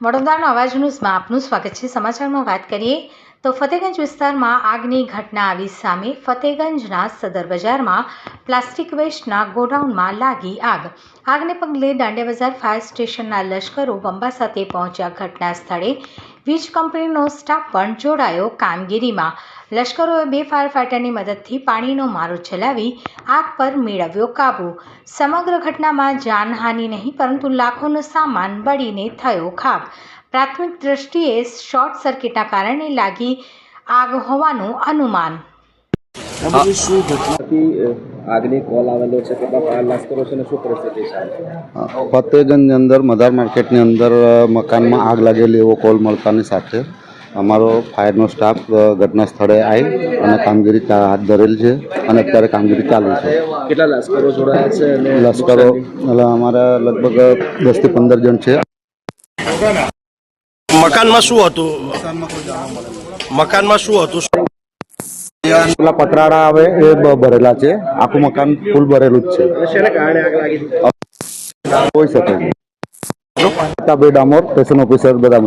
વડોદરાનો અવાજ ન્યૂઝમાં આપનું સ્વાગત છે. સમાચારમાં વાત કરીએ તો ફતેગંજ વિસ્તારમાં આગની ઘટના આવી સામે ફતેગંજના સદર બજારમાં પ્લાસ્ટિક વેસ્ટના ગોડાઉનમાં લાગી આગ. આગને પગલે દાંડિયા બજાર ફાયર સ્ટેશનના લશ્કરો બંબા સાથે પહોંચ્યા ઘટના સ્થળે. વીજ કંપનીનો સ્ટાફ પણ જોડાયો કામગીરીમાં. લશ્કરોએ બે ફાયર ફાઇટરની મદદથી પાણીનો મારો ચલાવી આગ પર મેળવ્યો કાબૂ. સમગ્ર ઘટનામાં જાનહાનિ નહીં પરંતુ લાખોનો સામાન બળીને થયો ખાબ પ્રાથમિક દ્રષ્ટિએ શોર્ટ સર્કિટના કારણે લાગી આગ હોવાનું અનુમાન. આગની કોલ આવેલો છે કે લાશ્કરો છે શું પરિસ્થિતિ છે? ફતેગંજની અંદર મદાર માર્કેટની અંદર મકાનમાં આગ લાગેલી એવો કોલ મળતાની સાથે અમારો ફાયરનો સ્ટાફ ઘટના સ્થળે આવી અને કામગીરી હાથ ધરેલ છે અને અત્યારે કામગીરી ચાલુ છે. કેટલા લશ્કરો જોડાયા છે અને લશ્કરો એટલે અમારા લગભગ દસથી પંદર જણ છે. મકાનમાં શું હતું? મકાનમાં શું હતું? પેલા પતરાળા આવે એ ભરેલા છે. આખું મકાન ફૂલ ભરેલું જ છે. હોઈ શકે છે ડામોર સ્ટેશન ઓફિસર બધા